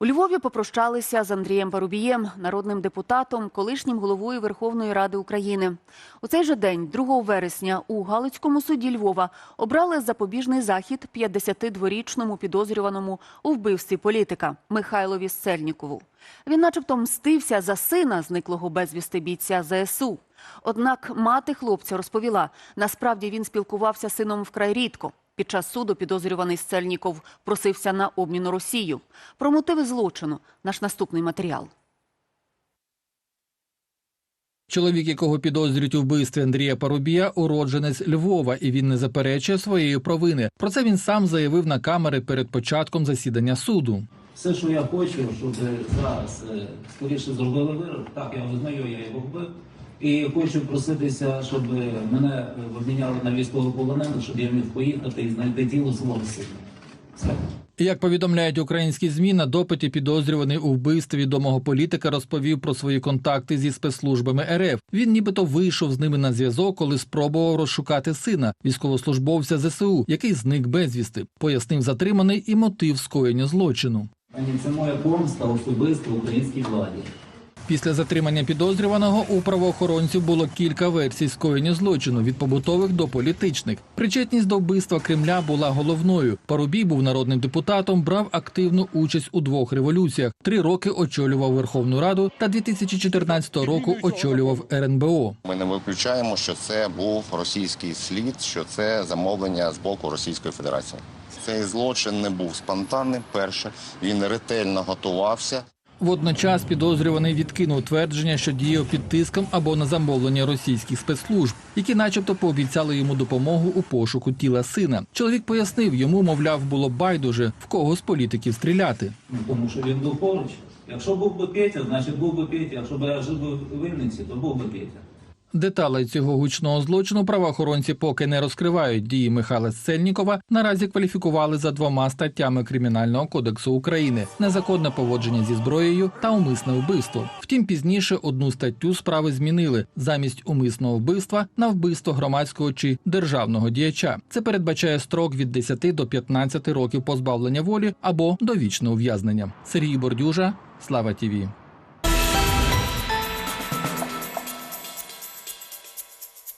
У Львові попрощалися з Андрієм Парубієм, народним депутатом, колишнім головою Верховної Ради України. У цей же день, 2 вересня, у Галицькому суді Львова обрали запобіжний захід 52-річному підозрюваному у вбивстві політика Михайлові Сельнікову. Він начебто мстився за сина зниклого безвісти бійця ЗСУ. Однак мати хлопця розповіла, насправді він спілкувався з сином вкрай рідко. Під час суду підозрюваний Сельніков просився на обмін у Росію. Про мотиви злочину наш наступний матеріал. Чоловік, якого підозрюють у вбивстві Андрія Парубія, уродженець Львова, і він не заперечує своєї провини. Про це він сам заявив на камери перед початком засідання суду. Все, що я хочу, щоб зараз е, скоріше зробили вирок. Так, я визнаю, я його вбив. І хочу проситися, щоб мене обміняли на військовополонених, щоб я міг поїхати і знайти тіло свого сина. Все. Як повідомляють українські змі, на допиті підозрюваний у вбивстві відомого політика розповів про свої контакти зі спецслужбами РФ. Він нібито вийшов з ними на зв'язок, коли спробував розшукати сина військовослужбовця ЗСУ, який зник безвісти. Пояснив затриманий і мотив скоєння злочину. Пані, це моя помста особисто українській владі. Після затримання підозрюваного у правоохоронців було кілька версій скоєння злочину від побутових до політичних. Причетність до вбивства Кремля була головною. Парубій був народним депутатом, брав активну участь у двох революціях. Три роки очолював Верховну Раду та 2014 року очолював РНБО. Ми не виключаємо, що це був російський слід, що це замовлення з боку Російської Федерації. Цей злочин не був спонтанним. Перше він ретельно готувався. Водночас підозрюваний відкинув твердження, що діяв під тиском або на замовлення російських спецслужб, які, начебто, пообіцяли йому допомогу у пошуку тіла сина. Чоловік пояснив, йому, мовляв, було байдуже в кого з політиків стріляти. Тому що він був поруч. Якщо був би Петя, значить був би Петя. Якщо б я жив би в Вінниці, то був би Петя. Деталей цього гучного злочину правоохоронці поки не розкривають. Дії Михайла Сельнікова наразі кваліфікували за двома статтями Кримінального кодексу України: незаконне поводження зі зброєю та умисне вбивство. Втім, пізніше одну статтю справи змінили замість умисного вбивства на вбивство громадського чи державного діяча. Це передбачає строк від 10 до 15 років позбавлення волі або довічне ув'язнення. Сергій Бордюжа, Слава Тіві.